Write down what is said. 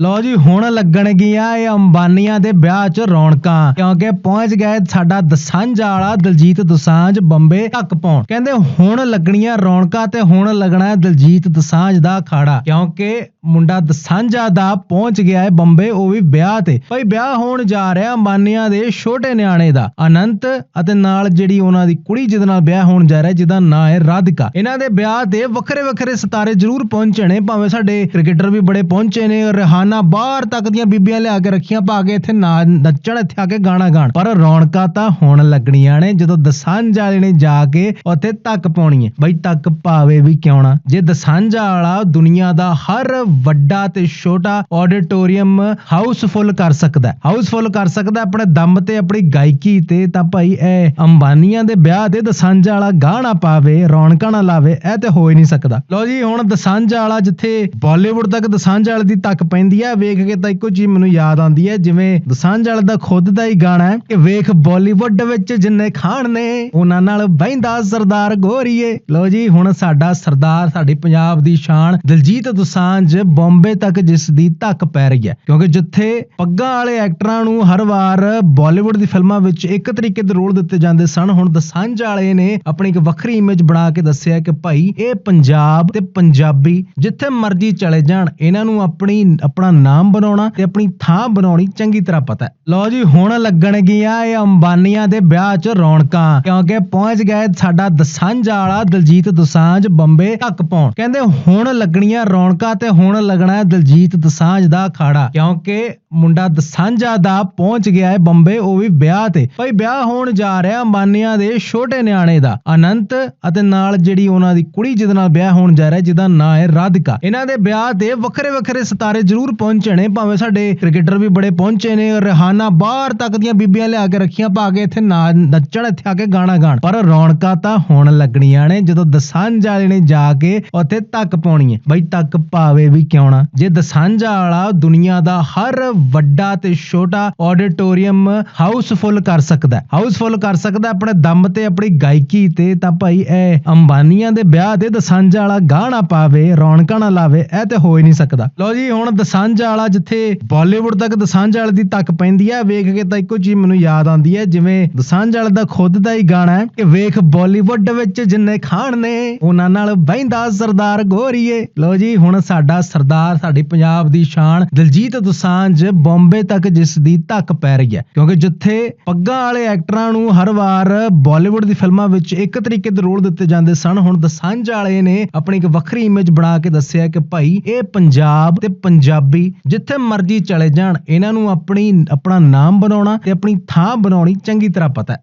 ਲੋ ਜੀ, ਹੁਣ ਲੱਗਣਗੀਆਂ ਇਹ ਅੰਬਾਨੀਆਂ ਦੇ ਵਿਆਹ 'ਚ ਰੌਣਕਾਂ, ਕਿਉਂਕਿ ਪਹੁੰਚ ਗਏ ਸਾਡਾ ਦਸਾਂਝ ਵਾਲਾ ਦਲਜੀਤ ਦੋਸਾਂਝ ਬੰਬੇ ਤੱਕ ਪਾਉਣ ਕਹਿੰਦੇ ਹੁਣ ਲੱਗਣੀਆਂ ਰੌਣਕਾਂ ਤੇ ਹੁਣ ਲੱਗਣਾ ਦਲਜੀਤ ਦੋਸਾਂਝ ਦਾ ਅਖਾੜਾ, ਕਿਉਂਕਿ ਮੁੰਡਾ ਦਸਾਂਝਾ ਦਾ ਪਹੁੰਚ ਗਿਆ ਹੈ ਬੰਬੇ, ਉਹ ਵੀ ਵਿਆਹ ਤੇ। ਭਾਈ ਵਿਆਹ ਹੋਣ ਜਾ ਰਿਹਾ ਅੰਬਾਨੀਆਂ ਦੇ ਛੋਟੇ ਨਿਆਣੇ ਦਾ, ਅਨੰਤ ਅਤੇ ਨਾਲ ਜਿਹੜੀ ਉਹਨਾਂ ਦੀ ਕੁੜੀ ਜਿਹਦੇ ਨਾਲ ਵਿਆਹ ਹੋਣ ਜਾ ਰਿਹਾ, ਜਿਹਦਾ ਨਾਂ ਹੈ ਰਾਧਿਕਾ। ਇਹਨਾਂ ਦੇ ਵਿਆਹ ਤੇ ਵੱਖਰੇ ਵੱਖਰੇ ਸਿਤਾਰੇ ਜ਼ਰੂਰ ਪਹੁੰਚਣੇ, ਭਾਵੇਂ ਸਾਡੇ ਕ੍ਰਿਕਟਰ ਵੀ ਬੜੇ ਪਹੁੰਚੇ ਨੇ, ਰਿਹਾਨਾ ਬਾਹਰ ਤੱਕ ਦੀਆਂ ਬੀਬੀਆਂ ਲਿਆ ਕੇ ਰੱਖੀਆਂ, ਪਾ ਕੇ ਇੱਥੇ ਨਾ- ਨੱਚਣ, ਇੱਥੇ ਆ ਕੇ ਗਾਣਾ ਗਾਣ। ਪਰ ਰੌਣਕਾਂ ਤਾਂ ਹੁਣ ਲੱਗਣੀਆਂ ਨੇ, ਜਦੋਂ ਦਸਾਂਝ ਵਾਲੇ ਨੇ ਜਾ ਕੇ ਉੱਥੇ ਤੱਕ ਪਾਉਣੀ ਹੈ ਬਈ ਤੱਕ ਪਾਵੇ ਵੀ ਕਿਉਂ ਨਾ? ਜੇ ਦਸਾਂਝਾ ਵਾਲਾ ਦੁਨੀਆ ਦਾ ਹਰ ਵੱਡਾ ਤੇ ਛੋਟਾ ਆਡੀਟੋਰੀਅਮ ਹਾਊਸਫੁੱਲ ਕਰ ਸਕਦਾ ਹਾਊਸਫੁੱਲ ਕਰ ਸਕਦਾ ਆਪਣੇ ਦਮ ਤੇ, ਆਪਣੀ ਗਾਇਕੀ ਤੇ, ਤਾਂ ਭਾਈ ਇਹ ਅੰਬਾਨੀਆਂ ਦੇ ਵਿਆਹ ਤੇ ਦਸਾਂਝਾ ਵਾਲਾ ਗਾਣਾ ਪਾਵੇ, ਰੌਣਕਾਂ ਨਾ ਲਾਵੇ, ਇਹ ਤੇ ਹੋ ਹੀ ਨਹੀਂ ਸਕਦਾ। ਲਓ ਜੀ, ਹੁਣ ਦਸਾਂਝਾ ਵਾਲਾ ਜਿੱਥੇ ਬਾਲੀਵੁੱਡ ਤੱਕ ਦਸਾਂਝ ਵਾਲੇ ਦੀ ਤੱਕ ਪੈਂਦੀ ਹੈ ਵੇਖ ਕੇ ਤਾਂ ਇੱਕੋ ਚੀਜ਼ ਮੈਨੂੰ ਯਾਦ ਆਉਂਦੀ ਹੈ, ਜਿਵੇਂ ਦਸਾਂਝ ਵਾਲੇ ਦਾ ਖੁਦ ਦਾ ਹੀ ਗਾਣਾ ਹੈ ਕਿ ਵੇਖ ਬਾਲੀਵੁੱਡ ਵਿੱਚ ਜਿੰਨੇ ਖਾਣ ਨੇ, ਉਹਨਾਂ ਨਾਲ ਬਹਿੰਦਾ ਸਰਦਾਰ ਗੋਰੀਏ। ਲਓ ਜੀ, ਹੁਣ ਸਾਡਾ ਸਰਦਾਰ, ਸਾਡੀ ਪੰਜਾਬ ਦੀ ਸ਼ਾਨ, ਦਿਲਜੀਤ ਦੋਸਾਂਝ ਬੰਬੇ ਤੱਕ ਜਿਸ ਦੀ ਧੱਕ ਪੈ ਰਹੀ ਹੈ। ਕਿਉਂਕਿ ਜਿੱਥੇ ਪੱਗਾਂ ਵਾਲੇ ਐਕਟਰਾਂ ਨੂੰ ਹਰ ਵਾਰ ਬਾਲੀਵੁੱਡ ਦੀ ਫਿਲਮਾਂ ਵਿੱਚ ਇੱਕ ਤਰੀਕੇ ਦੇ ਰੋਲ ਦਿੱਤੇ ਜਾਂਦੇ ਸਨ, ਹੁਣ ਦਸਾਂਝ ਵਾਲੇ ਨੇ ਆਪਣੀ ਇੱਕ ਵੱਖਰੀ ਇਮੇਜ ਬਣਾ ਕੇ ਦੱਸਿਆ ਕਿ ਭਾਈ, ਇਹ ਪੰਜਾਬ ਤੇ ਪੰਜਾਬੀ ਜਿੱਥੇ ਮਰਜ਼ੀ ਚਲੇ ਜਾਣ, ਇਹਨਾਂ ਨੂੰ ਆਪਣੀ, ਆਪਣਾ ਨਾਮ ਬਣਾਉਣਾ ਤੇ ਆਪਣੀ ਥਾਂ ਬਣਾਉਣੀ ਚੰਗੀ ਤਰ੍ਹਾਂ ਪਤਾ ਹੈ। ਲਓ ਜੀ, ਹੁਣ ਲੱਗਣਗੀਆਂ ਇਹ ਅੰਬਾਨੀਆਂ ਦੇ ਵਿਆਹ 'ਚ ਰੌਣਕਾਂ। ਕਿਉਂਕਿ ਪਹੁੰਚ ਗਏ ਸਾਡਾ ਦਸਾਂਝ ਵਾਲਾ ਦਲਜੀਤ ਦਸਾਂਝ ਬੰਬੇ ਤੱਕ ਪਹੁੰਚ। ਕਹਿੰਦੇ ਹੁਣ ਲੱਗਣੀਆਂ ਰੌਣਕਾਂ ਤੇ ਹੁਣ ਲੱਗਣਾ ਹੈ ਦਲਜੀਤ ਦਸਾਂਝ ਦਾ ਅਖਾੜਾ। ਕਿਉਂਕਿ ਮੁੰਡਾ ਦਸਾਂਝਾ ਦਾ ਪਹੁੰਚ ਗਿਆ ਹੈ ਬੰਬੇ, ਉਹ ਵੀ ਵਿਆਹ ਤੇ। ਭਾਈ, ਵਿਆਹ ਹੋਣ ਜਾ ਰਿਹਾ ਅੰਬਾਨੀਆਂ ਦੇ ਛੋਟੇ ਨਿਆਣੇ ਦਾ, ਅਨੰਤ ਅਤੇ ਨਾਲ ਜਿਹੜੀ ਉਹਨਾਂ ਦੀ ਕੁੜੀ ਜਿਹਦੇ ਨਾਲ ਵਿਆਹ ਹੋਣ ਜਾ ਰਿਹਾ, ਜਿਹਦਾ ਨਾਂ ਹੈ ਰਾਧਿਕਾ। ਇਹਨਾਂ ਦੇ ਵਿਆਹ ਤੇ ਵੱਖਰੇ ਵੱਖਰੇ ਸਿਤਾਰੇ ਜ਼ਰੂਰ ਪਹੁੰਚੇ ਭਾਵੇਂ ਸਾਡੇ ਕ੍ਰਿਕਟਰ ਵੀ ਬੜੇ ਪਹੁੰਚੇ ਨੇ, ਰਿਹਾਨਾ ਬਾਹਰ ਤੱਕ ਦੀਆਂ ਬੀਬੀਆਂ ਲਿਆ ਕੇ ਰੱਖੀਆਂ, ਪਾ ਕੇ ਇੱਥੇ ਨਾ- ਨੱਚਣ, ਇੱਥੇ ਆ ਕੇ ਗਾਣਾ ਗਾਣ। ਪਰ ਰੌਣਕਾਂ ਤਾਂ ਹੁਣ ਲੱਗਣੀਆਂ ਨੇ, ਜਦੋਂ ਦਸਾਂਝ ਨੇ ਜਾ ਕੇ ਉੱਥੇ ਤੱਕ ਪਾਉਣੀ ਹੈ ਬਈ, ਤੱਕ ਪਾਵੇ ਵੀ ਕਿਉਂ ਨਾ? ਜੇ ਦਸਾਂਝਾ ਵਾਲਾ ਦੁਨੀਆ ਦਾ ਹਰ ਵੱਡਾ ਤੇ ਛੋਟਾ ਆਡੀਟੋਰੀਅਮ ਹਾਊਸਫੁੱਲ ਕਰ ਸਕਦਾ ਹਾਊਸਫੁੱਲ ਕਰ ਸਕਦਾ ਆਪਣੇ ਦਮ ਤੇ, ਆਪਣੀ ਗਾਇਕੀ ਤੇ। ਤਾਂ ਭਾਈ ਇਹ ਅੰਬਾਨੀਆਂ ਦੇ ਵਿਆਹ ਦੇ ਦਸਾਂਝਾ ਵਾਲਾ ਗਾਣਾ ਪਾਵੇ, ਰੌਣਕਾਂ ਨਾ ਲਾਵੇ, ਇਹ ਤੇ ਹੋ ਹੀ ਨਹੀਂ ਸਕਦਾ। ਲਓ ਜੀ, ਹੁਣ ਦਸਾਂਝਾ ਵਾਲਾ ਜਿੱਥੇ ਬਾਲੀਵੁੱਡ ਤੱਕ ਦਸਾਂਝਾ ਵਾਲੇ ਦੀ ਤੱਕ ਪੈਂਦੀ ਹੈ, ਵੇਖ ਕੇ ਤਾਂ ਇੱਕੋ ਚੀਜ਼ ਮੈਨੂੰ ਯਾਦ ਆਉਂਦੀ ਹੈ, ਜਿਵੇਂ ਦਸਾਂਝਾ ਵਾਲੇ ਦਾ ਖੁਦ ਦਾ ਹੀ ਗਾਣਾ ਹੈ ਕਿ ਵੇਖ ਬਾਲੀਵੁੱਡ ਵਿੱਚ ਜਿੰਨੇ ਖਾਣ ਨੇ, ਉਹਨਾਂ ਨਾਲ ਬਹਿੰਦਾ ਸਰਦਾਰ ਗੋਰੀਏ। ਲਓ ਜੀ, ਹੁਣ ਸਾਡਾ ਸਰਦਾਰ, ਸਾਡੀ ਪੰਜਾਬ ਦੀ ਸ਼ਾਨ ਦਿਲਜੀਤ ਦੋਸਾਂਝ ਬੰਬੇ ਤੱਕ ਜਿਸ ਦੀ ਧੱਕ ਪੈ ਰਹੀ ਹੈ। ਕਿਉਂਕਿ ਜਿੱਥੇ ਪੱਗਾਂ ਵਾਲੇ ਐਕਟਰਾਂ ਨੂੰ ਹਰ ਵਾਰ ਬਾਲੀਵੁੱਡ ਦੀ ਫਿਲਮਾਂ ਵਿੱਚ ਇੱਕ ਤਰੀਕੇ ਦੇ ਰੋਲ ਦਿੱਤੇ ਜਾਂਦੇ ਸਨ, ਹੁਣ ਦਸਾਂਝ ਵਾਲੇ ਨੇ ਆਪਣੀ ਇੱਕ ਵੱਖਰੀ ਇਮੇਜ ਬਣਾ ਕੇ ਦੱਸਿਆ ਕਿ ਭਾਈ, ਇਹ ਪੰਜਾਬ ਤੇ ਪੰਜਾਬੀ ਜਿੱਥੇ ਮਰਜ਼ੀ ਚਲੇ ਜਾਣ, ਇਹਨਾਂ ਨੂੰ ਆਪਣੀ, ਆਪਣਾ ਨਾਮ ਬਣਾਉਣਾ ਤੇ ਆਪਣੀ ਥਾਂ ਬਣਾਉਣੀ ਚੰਗੀ ਤਰ੍ਹਾਂ ਪਤਾ ਹੈ।